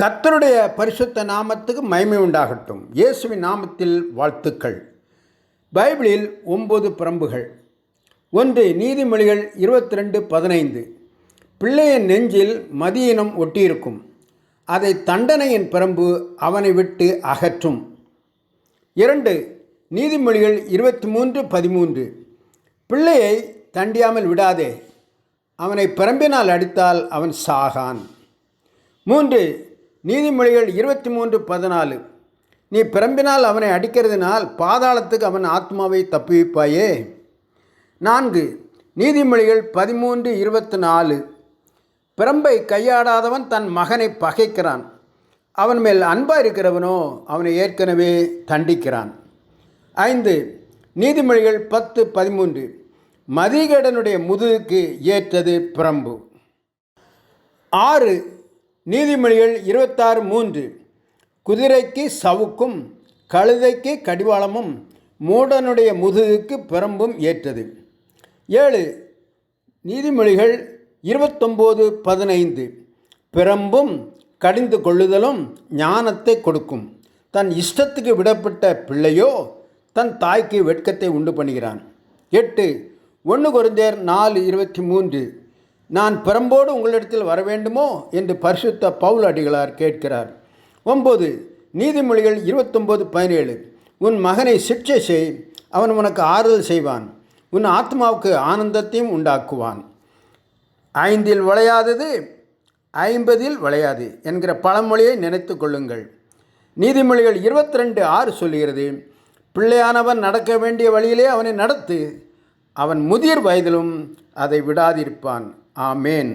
கர்த்தருடைய பரிசுத்த நாமத்துக்கு மயமை உண்டாகட்டும். இயேசுவின் நாமத்தில் வாழ்த்துக்கள். பைபிளில் ஒன்பது பிரம்புகள். ஒன்று நீதிமொழிகள் இருபத்தி ரெண்டு பதினைந்து. பிள்ளையின் நெஞ்சில் மதியினம் ஒட்டியிருக்கும். அதை தண்டனையின் பிரம்பு அவனை விட்டு அகற்றும். இரண்டு நீதிமொழிகள் இருபத்தி மூன்று பதிமூன்று. பிள்ளையை தண்டியாமல் விடாதே. அவனை பிரம்பினால் அடித்தால் அவன் சாகான். மூன்று நீதிமொழிகள் இருபத்தி மூன்று பதினாலு. நீ பிரம்பினால் அவனை அடிக்கிறதுனால் பாதாளத்துக்கு அவன் ஆத்மாவை தப்புவிப்பாயே. நான்கு நீதிமொழிகள் பதிமூன்று இருபத்தி நாலு. பிரம்பை கையாடாதவன் தன் மகனை பகைக்கிறான். அவன் மேல் அன்பாக இருக்கிறவனோ அவனை ஏற்கனவே தண்டிக்கிறான். ஐந்து நீதிமொழிகள் பத்து பதிமூன்று. மதிகடனுடைய முதுகுக்கு ஏற்றது பிரம்பு. ஆறு நீதிமொழிகள் இருபத்தாறு மூன்று. குதிரைக்கு சவுக்கும் கழுதைக்கு கடிவாளமும் மூடனுடைய முதுகுக்கு பிரம்பும் ஏற்றது. ஏழு. நீதிமொழிகள் இருபத்தொம்போது பதினைந்து. பிரம்பும் கடிந்து கொள்ளுதலும் ஞானத்தை கொடுக்கும். தன் இஷ்டத்துக்கு விடப்பட்ட பிள்ளையோ தன் தாய்க்கு வெட்கத்தை உண்டு பண்ணுகிறான். எட்டு. ஒன்று குறைந்தேர் நாலு இருபத்தி மூன்று. நான் பிரம்போடு உங்களிடத்தில் வர வேண்டுமோ என்று பரிசுத்த பவுல் அடிகளார் கேட்கிறார். ஒம்பது நீதிமொழிகள் இருபத்தொம்போது பதினேழு. உன் மகனை சிக்ஷை செய் அவன் உனக்கு ஆறுதல் செய்வான். உன் ஆத்மாவுக்கு ஆனந்தத்தையும் உண்டாக்குவான். ஐந்தில் விளையாதது ஐம்பதில் விளையாது என்கிற பழமொழியை நினைத்து கொள்ளுங்கள். நீதிமொழிகள் இருபத்தி ரெண்டு ஆறு சொல்லுகிறது பிள்ளையானவன் நடக்க வேண்டிய வழியிலே அவனை நடத்து அவன் முதிர் வயதிலும் அதை விடாதிருப்பான். ஆமேன்